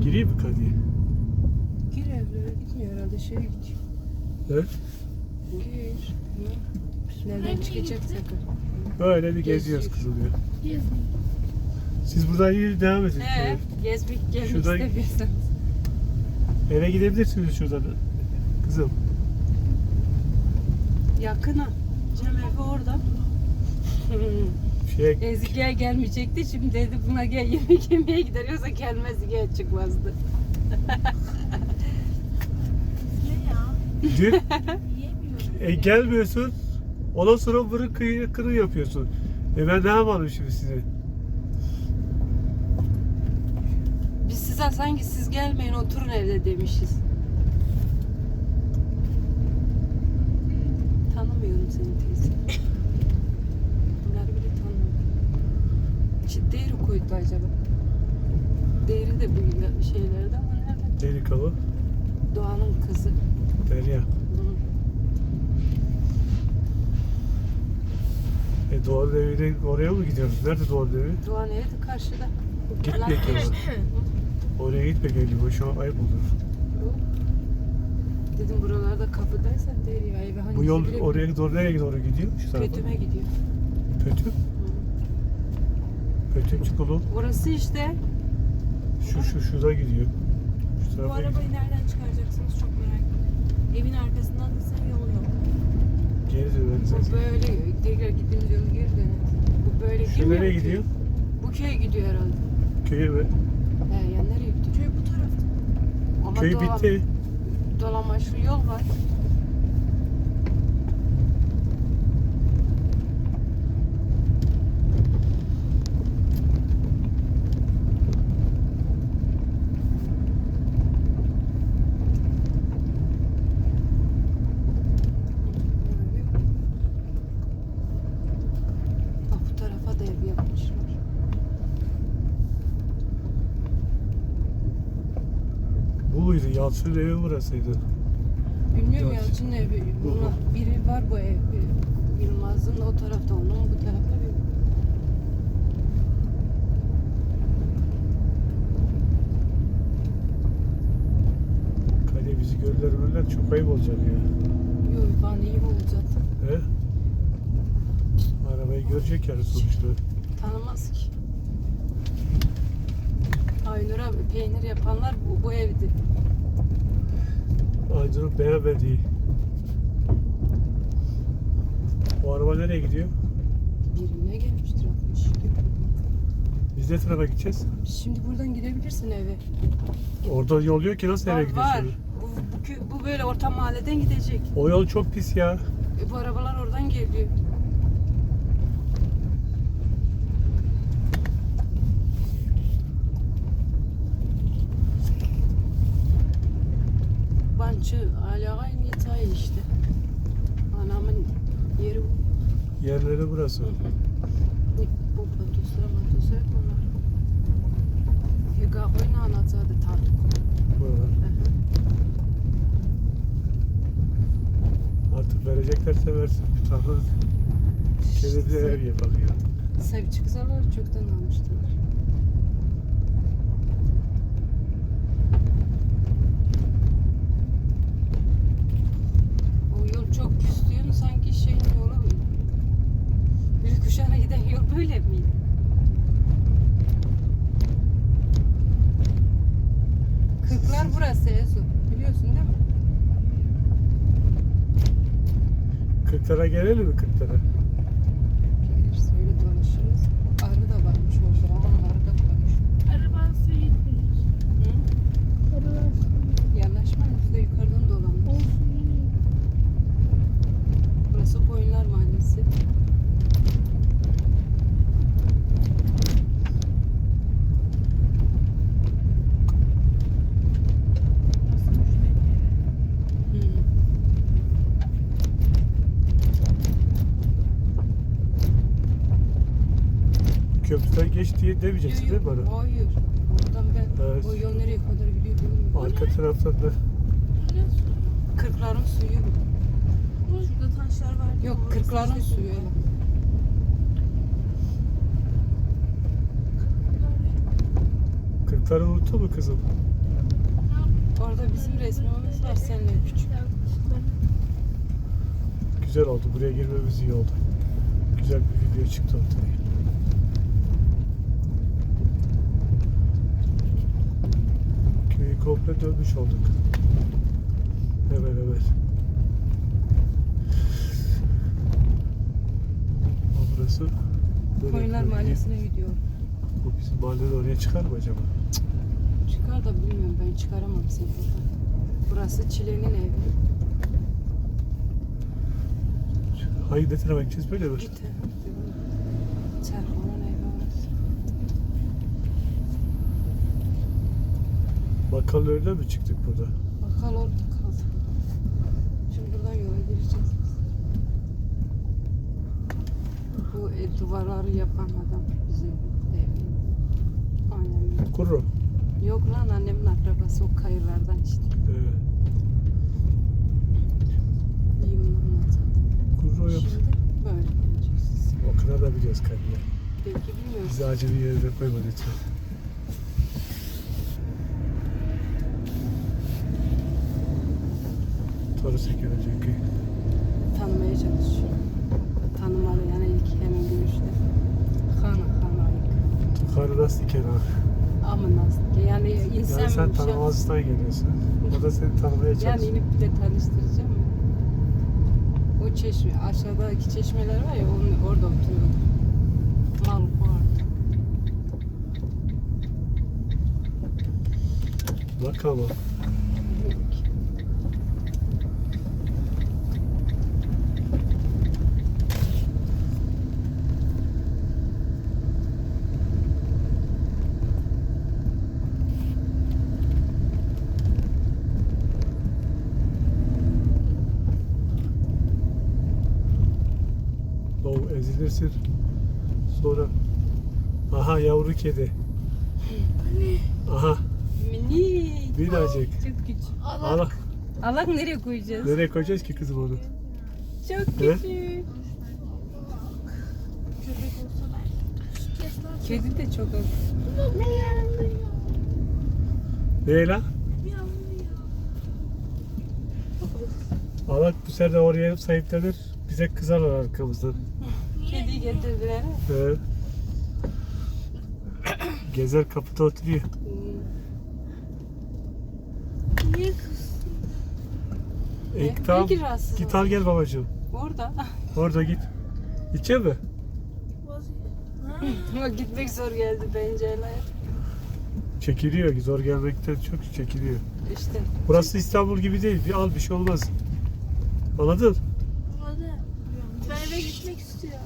Gireyim mi Kadı'ya? Gir evlere gitmiyor herhalde şeye gidiyor. Evet. Gir. Nereden çıkacaksak. Böyle bir geziyoruz Geziyor. kızım ya. Siz buradan iyi devam edin. He, gezmek gelmek Şurada- istemiyorsan. Eve gidebilirsiniz şuradan. Kızım. Yakına. Cem evi orada. Şey, gel gelmeyecekti. Şimdi dedi buna gel yemek yemeye gider. Yoksa gelmezdi gel çıkmazdı. dün e, gelmiyorsun. Ondan sonra bunu kıyı, kırı yapıyorsun. E ben ne yapalım şimdi size? Biz size sanki siz gelmeyin oturun evde demişiz. Tanımıyorum seni teyze. Bunları bile tanımıyorum. İçi değeri koydu acaba. Değeri de bu şeylerde ama nerede? Delik hava. Doğan'ın kızı. Derya. E Doğan evine oraya mı gidiyoruz? Nerede Doğan evi? Doğan evi karşıda. Lan- lazım. Oraya gitmek öyle. Şu an ayıp olur. Dedim buralarda kapıdaysa der ya evi hangisi Bu yol oraya doğru nereye doğru gidiyor? Şu tarafa. Kötüme gidiyor. Kötü. Kötü çikolu. Orası işte Şu şu şurada gidiyor. Şu Bu tarafa gidiyor. arabayı nereden çıkaracaksınız çok merak ediyorum. Evin arkasından da sen yol yok. Geri döneriz. bu böyle tekrar gittiğimiz yolu geri döneriz. Bu böyle Şu nereye ki. gidiyor? Bu köye gidiyor herhalde. Köye mi? He ya nereye gidiyor? Köy bu tarafta. Ama Köy dolan- bitti. Dolamaçlı yol var. Bak bu tarafa da ev yapmışlar. Bu muydu? Yalçın evi burasıydı. Bilmiyorum Evet. Yalçın'ın evi. Buna, biri var bu ev. Yılmaz'ın o tarafta, onun bu tarafta bir. Kale bizi görürler görürler çok ayıp olacak ya. Yok bana iyi olacak. He? Arabayı görecek yani sonuçta. Tanımaz ki. Aynur abi peynir yapanlar bu, bu evdi. Aydın'ın beğenmediği. O araba nereye gidiyor? Birine gelmiştir 60. Biz ne tarafa gideceğiz? Şimdi buradan gidebilirsin eve. Orada yol yok ki nasıl eve Var, gidiyorsun? var. Bu, bu, kö- bu böyle orta mahalleden gidecek. O yol çok pis ya. E, bu arabalar oradan geliyor. Bançı hala aynı yatağın işte. Anamın yeri bu. Yerleri burası. Bu patoslara matoslara hep onlar. Hega oyunu anlatsadı tartık. Buralar. Artık vereceklerse versin. Bir tane kendimize ev yapalım ya. Sev çıksalar çoktan almıştılar. O yol çok pis diyorsun sanki şeyin yolu bir kuşağına giden yol böyle miydi? Kırklar burası Ezo. Biliyorsun değil mi? Kırklara gelelim mi kırklara? Geliriz öyle dolaşırız. Arı da varmış orada. Aman arı da varmış. Araban su gitmiyor. Hı? Araban Yanaşmayın biz de yukarıdan dolanırız. olsun Burası Koyunlar Mahallesi. Hmm. Köprüden geç diye demeyeceksin değil mi bana? Hayır. Oradan ben Evet. o yol nereye kadar gidiyor bilmiyorum. Arka taraftan da Kırkların suyu bu. Şurada taşlar var. Yok kırkların suyu. kırkları unuttun mu kızım? Orada bizim resmimiz var seninle küçük. Güzel oldu. Buraya girmemiz iyi oldu. Güzel bir video çıktı ortaya. Komple dönmüş olduk. Hemen hemen. Ama burası Koyunlar koyun? Mahallesi'ne gidiyor. Bu bizim mahalleden oraya çıkar mı acaba? Çıkar da bilmiyorum ben çıkaramam seni buradan. Burası Çile'nin evi. Hayır ne tarafa gideceğiz böyle mi? Git. Serkan'ın evi orası. Bakkalın önüne mi çıktık burada? Bakkal orada kaldı. Şimdi buradan yola gireceğiz biz. Bu e, duvarları yapan adam bizim evin. Annem. Kuru. Yok lan annemin akrabası o kayırlardan işte. Evet. Yumruğundan zaten. Kuru yap. Şimdi böyle geleceğiz. O kadar da biliyoruz kendine. Belki bilmiyoruz. Bizi acının yerine koyma lütfen. Torus gelecek ki. Tanımaya çalışıyor. Tanımalı yani ilk hemen görüşte. Hana hana ilk. Diken ha? Ama nasıl? Yani insan Yani sen şey- tanımazlıktan geliyorsun. O da seni tanımaya Yani çalışıyor. inip bir de tanıştıracağım? O çeşme, aşağıdaki çeşmeler var ya onun, orada oturuyordu. Mal vardı. Bak ezilirsin. Sonra Aha yavru kedi. Aha Minik. minnacık. Çok küçük. Allah. Alak nereye koyacağız? Nereye koyacağız ki kızım onu? Çok He? küçük. Kedi de çok az. Ne lan? Miyavlıyor. Allah bu sefer de oraya sahiplenir. Bize kızarlar arkamızdan. Kediyi getirdiler. gezer kapıda oturuyor. Niye kızsın? E, Ne? tamam. Rahatsız Git al gel babacığım. Orada. Orada git. İçe mi? Ama gitmek zor geldi pencereler. Çekiliyor. Zor gelmekten çok çekiliyor. İşte. Burası İstanbul gibi değil. Bir al bir şey olmaz. Anladın? Ben eve gitmek istiyorum.